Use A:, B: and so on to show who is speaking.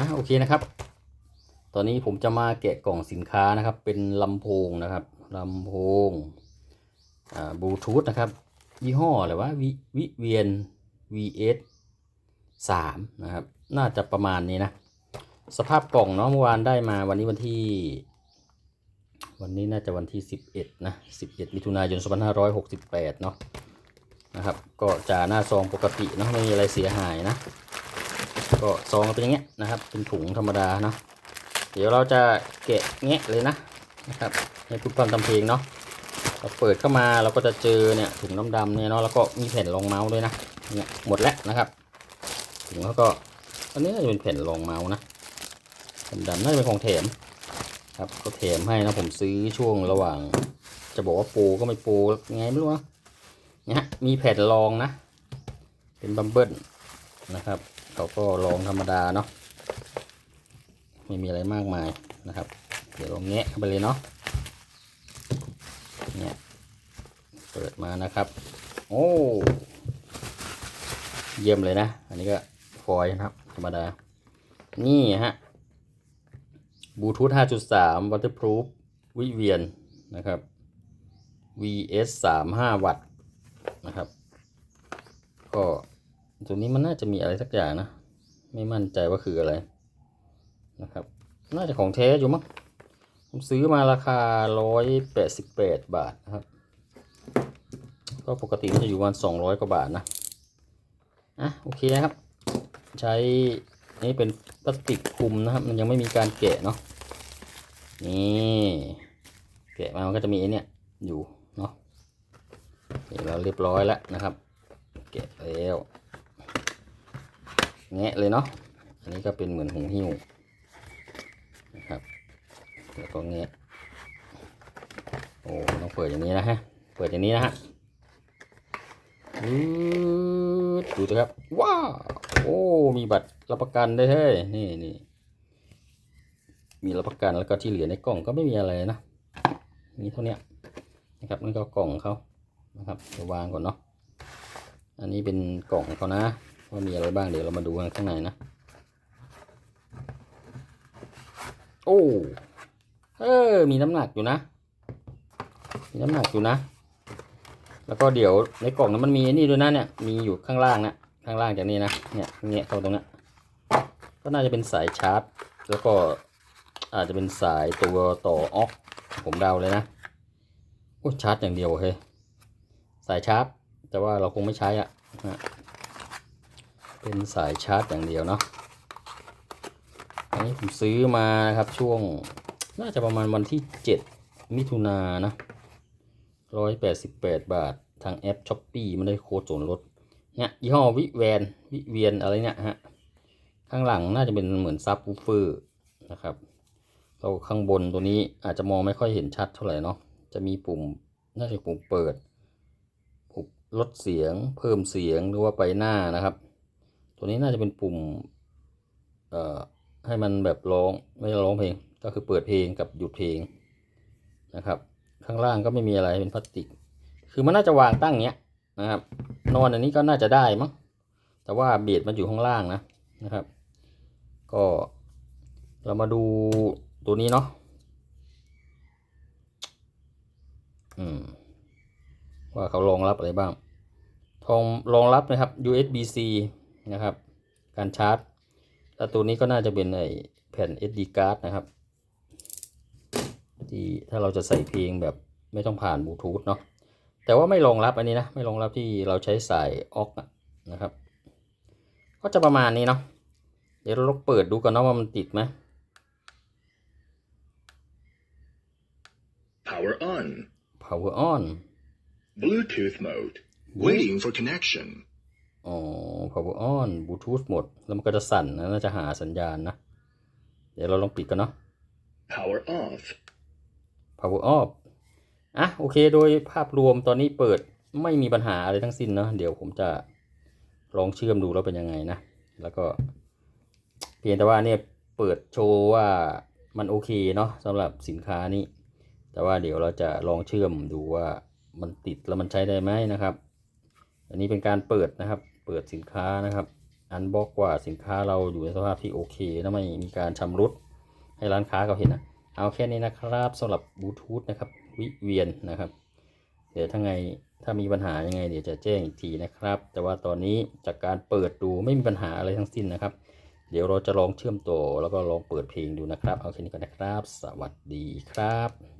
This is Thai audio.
A: อะโอเคนะครับ ตอนนี้ผมจะมาแกะกล่องสินค้านะครับ เป็นลำโพงนะครับลำโพงอ่าบลูทูธนะครับ ยี่ห้ออะไรวะวิวิเวียน VS สามนะครับ น่าจะประมาณนี้นะ สภาพกล่องเนาะเมื่อวานได้มาวันนี้วันที่ วันนี้น่าจะวันที่สิบเอ็ดนะสิบเอ็ดมิถุนายนสองพันห้าร้อยหกสิบแปดเนาะนะครับ ก็จะหน้าซองปกติเนาะไม่มีอะไรเสียหายนะ ก็ซองเป็นอย่างเงี้ยนะครับ เป็นถุงธรรมดาเนาะเดี๋ยวเราจะแกะแงะเลยนะนะครับให้พูดความทำเพลงเนาะเราเปิดเข้ามาเราก็จะเจอเนี่ยถุงดำๆเนี่ยเนาะแล้วก็มีแผ่นรองเมาส์ด้วยนะเนี่ยหมดแล้วนะครับถุงแล้วก็อันนี้จะเป็นแผ่นรองเมาส์นะดำๆน่าจะเป็นของแถมครับก็แถมให้นะผมซื้อช่วงระหว่าง จะบอกว่าโปรก็ไม่โปรไงไม่รู้นะเนี่ยมีแผ่นรองนะ เป็นบัมเบิลนะครับ เขาก็ลองธรรมดาเนาะไม่มีอะไรมากมายนะครับ เดี๋ยวลองแงะเข้าไปเลยเนาะเนี่ยเปิดมานะครับ โอ้เยี่ยมเลยนะ อันนี้ก็ฟอยนะครับ ธรรมดา นี่ฮะบลูทูธ5.3 waterproof วิเวียนนะครับ VS 35 วัตต์นะครับ ก็ ตัวนี้มันน่าจะมีอะไรสักอย่างนะ ไม่มั่นใจว่าคืออะไรนะครับ น่าจะของแท้อยู่มั้งผมซื้อมาราคา 188 บาทนะครับ ก็ปกติมันจะอยู่ประมาณ200 กว่าบาทนะ อะ โอเคนะครับ ใช้นี่เป็นพลาสติกคลุมนะครับ มันยังไม่มีการแกะเนาะ นี่ แกะมามันก็จะมีไอ้เนี่ยอยู่เนาะเดี๋ยวเราเรียบร้อยแล้วนะครับ แกะแล้ว แงะเลยเนาะ อันนี้ก็เป็นเหมือนหูหิ้วนะครับ แล้วก็แงะ โอ้ต้องเปิดอย่างนี้นะฮะ เปิดอย่างนี้นะฮะดูสิครับ ว้าว โอ้ มีบัตรรับประกันได้วยเฮ้ย นี่นี่ มีรับประกันแล้วก็ที่เหลือในกล่องก็ไม่มีอะไรนะมีเท่านี้นะครับนั่นก็กล่องเขานะครับเดี๋ยววางก่อนเนาะ อันนี้เป็นกล่องเขานะ ว่ามีอะไรบ้างเดี๋ยวเรามาดูข้างในนะ โอ้ เออ มีน้ำหนักอยู่นะ มีน้ำหนักอยู่นะ แล้วก็เดี๋ยวในกล่องนั้นมันมีนี่ด้วยนะเนี่ย มีอยู่ข้างล่างนะ ข้างล่างจากนี้นะ เนี่ยเงี้ยเข้าตรงนี้ก็น่าจะเป็นสายชาร์จ แล้วก็อาจจะเป็นสายตัวต่อออกผมเดาเลยนะโอ้ชาร์จอย่างเดียวเฮ้ยสายชาร์จ แต่ว่าเราคงไม่ใช้อะนะ เป็นสายชาร์จอย่างเดียวเนาะอันนี้ผมซื้อมานะครับช่วงน่าจะประมาณวันที่ 7 มิถุนายนนะ188บาททางแอปช้อปปีมันได้โค้ดส่วนลดเนี่ยยี่ห้อวิแวนวิเวียนอะไรเนี่ยฮะข้างหลังน่าจะเป็นเหมือนซับวูเฟอร์นะครับแล้วข้างบนตัวนี้อาจจะมองไม่ค่อยเห็นชัดเท่าไหร่เนาะจะมีปุ่มน่าจะปุ่มเปิดปุ่มลดเสียงเพิ่มเสียงหรือว่าไปหน้านะครับ ตัวนี้น่าจะเป็นปุ่ม เอ่อ ให้มันแบบร้องไม่ใช่ร้องเพลง ก็คือเปิดเพลงกับหยุดเพลงนะครับ ข้างล่างก็ไม่มีอะไรเป็นพลาสติก คือมันน่าจะวางตั้งเนี้ยนะครับ นอนอันนี้ก็น่าจะได้มั้ง แต่ว่าเบียดมันอยู่ข้างล่างนะนะครับ ก็เรามาดูตัวนี้เนาะอืมว่าเขารองรับอะไรบ้างทองรองรับนะครับ USB-C นะครับ การชาร์จแล้วตัวนี้ก็น่าจะเป็นไอแผ่น SD card นะครับ ที่ถ้าเราจะใส่เพลงแบบไม่ต้องผ่านบลูทูธเนาะแต่ว่าไม่รองรับอันนี้นะ ไม่รองรับที่เราใช้สายออกนะครับ ก็จะประมาณนี้เนาะเดี๋ยวเราลองเปิดดูกันเนาะว่ามันติดไหม
B: Power on.
A: power on
B: Bluetooth mode. Waiting for connection.
A: อ๋อ power on บลูทูธหมด แล้วมันก็จะสั่นนะ น่าจะหาสัญญาณนะ เดี๋ยวเราลองปิดกันเนาะ
B: Power off.
A: power off อะ โอเค โดยภาพรวมตอนนี้เปิดไม่มีปัญหาอะไรทั้งสิ้นเนาะ เดี๋ยวผมจะลองเชื่อมดูแล้วเป็นยังไงนะ แล้วก็เพียงแต่ว่าเนี่ยเปิดโชว์ว่ามันโอเคเนาะสำหรับสินค้านี้ แต่ว่าเดี๋ยวเราจะลองเชื่อมดูว่ามันติดแล้วมันใช้ได้ไหมนะครับ อันนี้เป็นการเปิดนะครับเปิดสินค้านะครับ อันบอกว่าสินค้าเราอยู่ในสภาพที่โอเคและไม่มีการชำรุดให้ร้านค้าเขาเห็นนะเอาแค่นี้นะครับสำหรับบลูทูธนะครับวิเวียนนะครับ เดี๋ยวถ้าไงถ้ามีปัญหายังไงเดี๋ยวจะแจ้งอีกทีนะครับ แต่ว่าตอนนี้จากการเปิดดูไม่มีปัญหาอะไรทั้งสิ้นนะครับ เดี๋ยวเราจะลองเชื่อมต่อแล้วก็ลองเปิดเพลงดูนะครับ เอาแค่นี้ก่อนนะครับ สวัสดีครับ